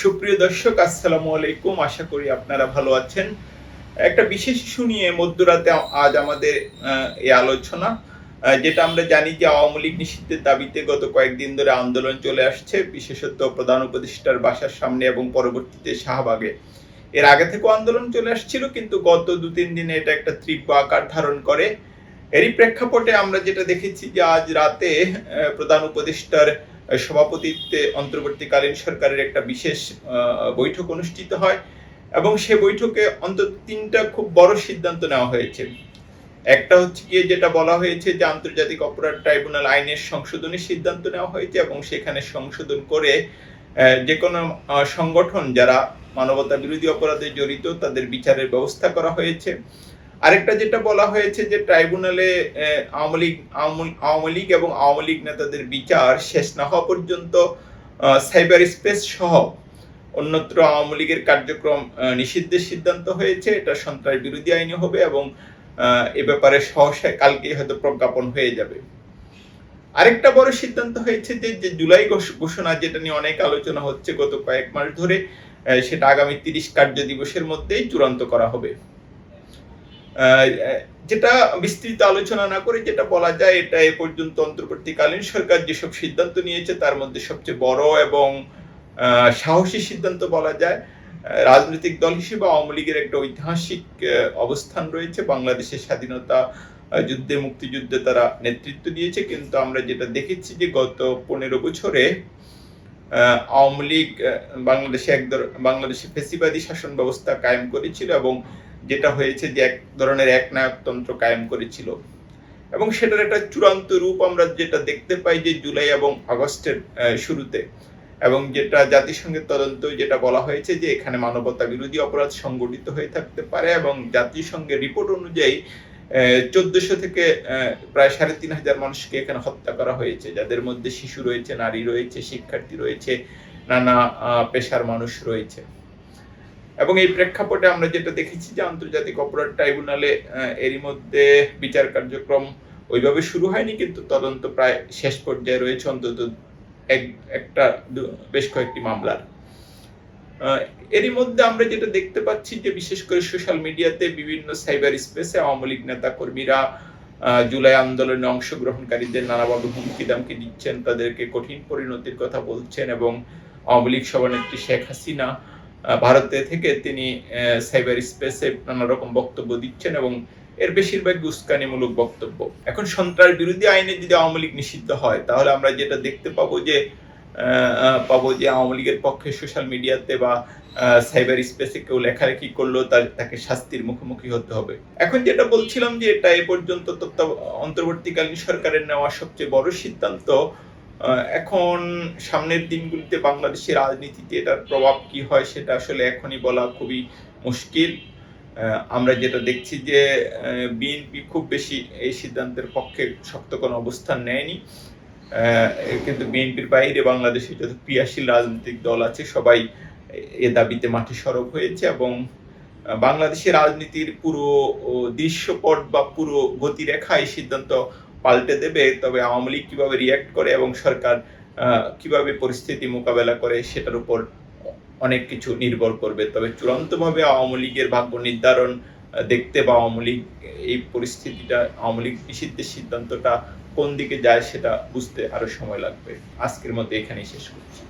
সুপ্রিয় দর্শক, আসসালামু আলাইকুম। আশা করি আপনারা ভালো আছেন। একটা বিশেষ ইস্যু নিয়ে মধ্যরাতে আজ আমাদের এই আলোচনা যেটা আমরা জানি যে আওয়ামী লীগ নিষিদ্ধের দাবিতে গত কয়েকদিন ধরে আন্দোলন চলে আসছে, বিশেষত প্রধান উপদেষ্টার বাসার সামনে এবং পরবর্তীতে শাহবাগে। এর আগে থেকেও আন্দোলন চলে আসছিল, কিন্তু গত দু তিন দিনে এটা একটা তীব্র আকার ধারণ করে। এরই প্রেক্ষাপটে আমরা যেটা দেখেছি যে আজ রাতে প্রধান উপদেষ্টার সভাপতিত্বে অন্তর্বর্তীকালীন সরকারের একটা বিশেষ বৈঠক অনুষ্ঠিত হয় এবং সে বৈঠকে অন্তত তিনটা খুব বড় সিদ্ধান্ত নেওয়া হয়েছে। একটা হচ্ছে গিয়ে যেটা বলা হয়েছে যে আন্তর্জাতিক অপরাধ ট্রাইব্যুনাল আইনের সংশোধনের সিদ্ধান্ত নেওয়া হয়েছে এবং সেখানে সংশোধন করে যে কোনো সংগঠন যারা মানবতা বিরোধী অপরাধে জড়িত তাদের বিচারের ব্যবস্থা করা হয়েছে। আরেকটা যেটা বলা হয়েছে যে ট্রাইব্যুনালে আওয়ামী লীগ এবং আওয়ামী লীগ নেতাদের বিচার শেষ না হওয়া পর্যন্ত সাইবার স্পেস সহ অন্যত্র আওয়ামী লীগের কার্যক্রম নিষিদ্ধের সিদ্ধান্ত হয়েছে। এটা সন্ত্রাস বিরোধী আইনে হবে এবং এ ব্যাপারে সহসা কালকেই হয়তো প্রজ্ঞাপন হয়ে যাবে। আরেকটা বড় সিদ্ধান্ত হয়েছে যে যে জুলাই ঘোষ- ঘোষণা যেটা নিয়ে অনেক আলোচনা হচ্ছে গত কয়েক মাস ধরে সেটা আগামী তিরিশ কার্য দিবসের মধ্যেই চূড়ান্ত করা হবে। যেটা বিস্তৃত আলোচনা না করে যেটা বলা যায়, এটা এ পর্যন্ত অন্তর্বর্তীকালীন সরকার যেসব সিদ্ধান্ত নিয়েছে, তার মধ্যে সবচেয়ে বড় এবং সাহসী সিদ্ধান্ত বলা যায় রাজনৈতিক দল হিসেবে আওয়ামী লীগের একটা ঐতিহাসিক অবস্থান রয়েছে। বাংলাদেশের স্বাধীনতা যুদ্ধে, মুক্তিযুদ্ধে তারা নেতৃত্ব দিয়েছে। কিন্তু আমরা যেটা দেখেছি যে গত পনেরো বছরে আওয়ামী লীগ বাংলাদেশে এক ধর- বাংলাদেশে ফেসিবাদী শাসন ব্যবস্থা কায়েম করেছিল এবং যেটা হয়েছে যে এক ধরনের একনায়কতন্ত্র কায়েম করেছিল। এবং সেটার একটা চূড়ান্ত রূপ আমরা যেটা দেখতে পাই যে জুলাই এবং আগস্টের শুরুতে। এবং যেটা জাতিসংঘের তদন্ত যেটা বলা হয়েছে যে এখানে মানবতা বিরোধী অপরাধ সংগঠিত হয়ে থাকতে পারে এবং জাতিসংঘের রিপোর্ট অনুযায়ী চোদ্দশো থেকে প্রায় সাড়ে তিন হাজার মানুষকে এখানে হত্যা করা হয়েছে। যাদের মধ্যে শিশু রয়েছে, নারী রয়েছে, শিক্ষার্থী রয়েছে, নানা পেশার মানুষ রয়েছে। এবং এই প্রেক্ষাপটে আমরা যেটা দেখেছি যে আন্তর্জাতিক অপরাধ ট্রাইব্যুনালে এরই মধ্যে বিচার কার্যক্রম ওইভাবে শুরু হয়নি, কিন্তু তদন্ত প্রায় শেষ পর্যায়ে রয়েছে, অন্তত এক, একটা বেশ কয়েকটি মামলার। এরই মধ্যে আমরা যেটা দেখতে পাচ্ছি যে বিশেষ করে সোশ্যাল মিডিয়াতে বিভিন্ন সাইবার স্পেসে আওয়ামী লীগ নেতা কর্মীরা জুলাই আন্দোলনে অংশগ্রহণকারীদের নানাভাবে হুমকি দামকি দিচ্ছেন, তাদেরকে কঠিন পরিণতির কথা বলছেন এবং আওয়ামী লীগ সভানেত্রী শেখ হাসিনা ভারতে থেকে তিনি সাইবার স্পেসে নানা রকম বক্তব্য দিচ্ছেন এবং এর বেশিরভাগ উস্কানিমূলক বক্তব্য। এখন সন্ত্রাস বিরোধী আইনে যদি আওয়ামী লীগ নিষিদ্ধ হয়, তাহলে আমরা যেটা দেখতে পাবো যে পাবো যে আওয়ামী লীগের পক্ষে সোশ্যাল মিডিয়াতে বা সাইবার স্পেসে কেউ লেখালেখি করলেও তার, তাকে শাস্তির মুখোমুখি হতে হবে। এখন যেটা বলছিলাম যে, এটা এ পর্যন্ত তত্ত্ব- অন্তর্বর্তীকালীন সরকারের নেওয়া সবচেয়ে বড় সিদ্ধান্ত এখন সামনের দিনগুলিতে বাংলাদেশের রাজনীতিতে এটার প্রভাব কি হয় সেটা আসলে এখনই বলা খুবই মুশকিল। আমরা যেটা দেখছি যে বিএনপি খুব বেশি এই সিদ্ধান্তের পক্ষে শক্ত কোনো অবস্থান নেয়নি। কিন্তু বিএনপির বাইরে বাংলাদেশে যত ক্রিয়াশীল রাজনৈতিক দল আছে, সবাই এ দাবিতে মাঠে সরব হয়েছে এবং বাংলাদেশের রাজনীতির পুরো দৃশ্যপট বা পুরো গতিরেখা এই সিদ্ধান্ত পাল্টে দেবে, তবে আওয়ামী লীগ কীভাবে রিয়্যাক্ট করে এবং সরকার কীভাবে পরিস্থিতি মোকাবেলা করে সেটার উপর অনেক কিছু নির্ভর করবে। তবে চূড়ান্তভাবে আওয়ামী লীগের ভাগ্য নির্ধারণ দেখতে বা আওয়ামী লীগ এই পরিস্থিতিটা, আওয়ামী লীগ নিষিদ্ধের সিদ্ধান্তটা কোন দিকে যায় সেটা বুঝতে আরও সময় লাগবে। আজকের মতো এখানেই শেষ করছি।